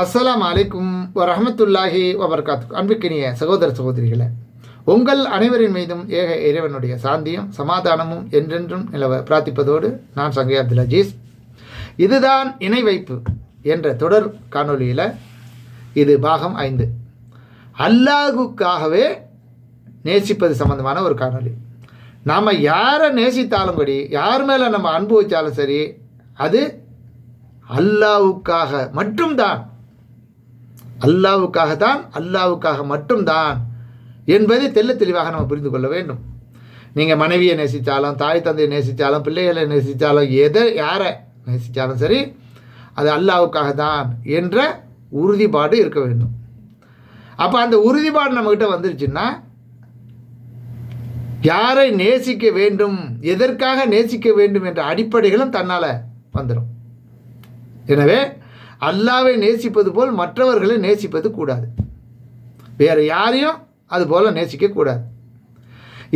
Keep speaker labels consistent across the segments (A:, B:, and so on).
A: அஸ்ஸலாம் அலைக்கும் வரஹமத்துல்லாஹி வபர்காத்து அன்புக்கினிய சகோதர சகோதரிகளை உங்கள் அனைவரின் மீதும் ஏக இறைவனுடைய சாந்தியும் சமாதானமும் என்றென்றும் நிலவ பிரார்த்திப்பதோடு நான் சங்கை அப்துல் அஜீஸ். இதுதான் இணை வைப்பு என்ற தொடர் காணொளியில் இது பாகம் ஐந்து. அல்லாஹுக்காகவே நேசிப்பது சம்பந்தமான ஒரு காணொளி. நாம் யாரை நேசித்தாலும் படி யார் மேலே நம்ம அன்பு வச்சாலும் சரி அது அல்லாவுக்காக மட்டும்தான். அல்லாவுக்காக தான் அல்லாவுக்காக மட்டும்தான் என்பதை தெல்ல தெளிவாக நம்ம புரிந்து கொள்ள வேண்டும். நீங்கள் மனைவியை நேசித்தாலும் தாய் தந்தையை நேசித்தாலும் பிள்ளைகளை நேசித்தாலும் எதை யாரை நேசித்தாலும் சரி அது அல்லாவுக்காக தான் என்ற உறுதிப்பாடு இருக்க வேண்டும். அப்போ அந்த உறுதிப்பாடு நம்மக்கிட்ட வந்துருச்சுன்னா யாரை நேசிக்க வேண்டும் எதற்காக நேசிக்க வேண்டும் என்ற அடிப்படைகளும் தன்னால் வந்துடும் எனவே அல்லாவை நேசிப்பது போல் மற்றவர்களை நேசிப்பது கூடாது. வேறு யாரையும் அது போல நேசிக்கக்கூடாது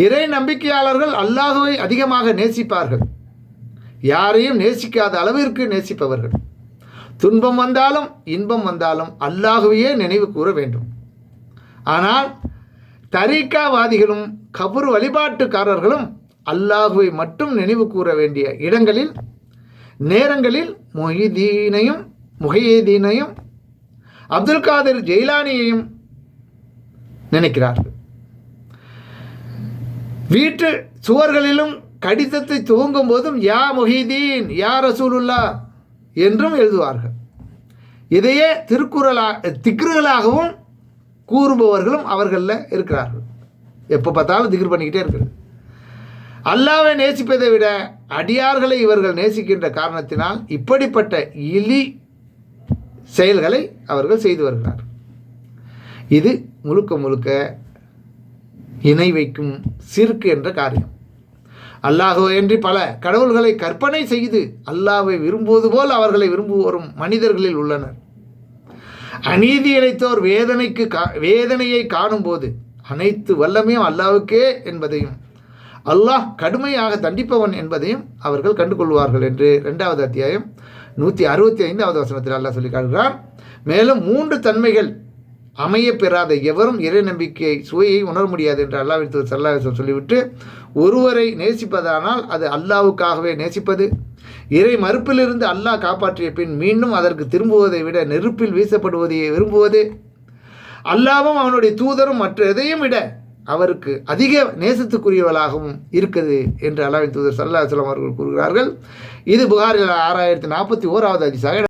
A: இறை நம்பிக்கையாளர்கள் அல்லாஹுவை அதிகமாக நேசிப்பார்கள். யாரையும் நேசிக்காத அளவிற்கு நேசிப்பவர்கள். துன்பம் வந்தாலும் இன்பம் வந்தாலும் அல்லாஹுவையே நினைவு கூற வேண்டும். ஆனால் தரீக்காவாதிகளும் கபுர் வழிபாட்டுக்காரர்களும் அல்லாஹுவை மட்டும் நினைவு கூற வேண்டிய இடங்களில் நேரங்களில் மொஹிதீனையும் முகையீதீனையும் அப்துல் காதிர் ஜெயிலானியையும் நினைக்கிறார்கள். வீட்டு சுவர்களிலும் கடிதத்தை துவங்கும் போதும் யா முஹீதீன் யா ரசூலுல்லா என்றும் எழுதுவார்கள். இதையே திருக்குறளா திக்ருகளாகவும் கூறுபவர்களும் அவர்களில் இருக்கிறார்கள். எப்போ பார்த்தாலும் திக்ரு பண்ணிக்கிட்டே இருக்கிறது. அல்லாவை நேசிப்பதை விட அடியார்களை இவர்கள் நேசிக்கின்ற காரணத்தினால் இப்படிப்பட்ட இலி செயல்களை அவர்கள் செய்து வருகிறார். இது முழுக்க முழுக்க இணை வைக்கும் சிறுக்கு என்ற காரியம். அல்லாஹோ என்று பல கடவுள்களை கற்பனை செய்து அல்லாவை விரும்புவது போல் அவர்களை விரும்புவோரும் மனிதர்களில் உள்ளனர். அநீதி இழைத்தோர் வேதனைக்கு கா வேதனையை காணும்போது அனைத்து வல்லமையும் அல்லாவுக்கே என்பதையும் அல்லாஹ் கடுமையாக தண்டிப்பவன் என்பதையும் அவர்கள் கண்டுகொள்வார்கள் என்று ரெண்டாவது அத்தியாயம் நூற்றி அறுபத்தி ஐந்தாவது வசனத்தில் அல்லாஹ் சொல்லி காட்டுகிறார் மேலும் மூன்று தன்மைகள் அமைய பெறாத எவரும் இறை நம்பிக்கை சுவையை உணர முடியாது என்று அல்லாவின் தூதர் சல்லாஹ் சொல்லிவிட்டு ஒருவரை நேசிப்பதானால் அது அல்லாவுக்காகவே நேசிப்பது. இறை மறுப்பிலிருந்து அல்லாஹ் காப்பாற்றிய பின் மீண்டும் அதற்கு திரும்புவதை விட நெருப்பில் வீசப்படுவதையே விரும்புவது. அல்லாவும் அவனுடைய தூதரும் மற்ற எதையும் விட அவருக்கு அதிக நேசத்துக்குரியவளாகவும் இருக்குது என்று அல்லாவின் தூதர் சல்லா சொல்லம் அவர்கள் கூறுகிறார்கள். இது புகாரில் ஆறாயிரத்தி நாற்பத்தி ஓராவது அதிசாக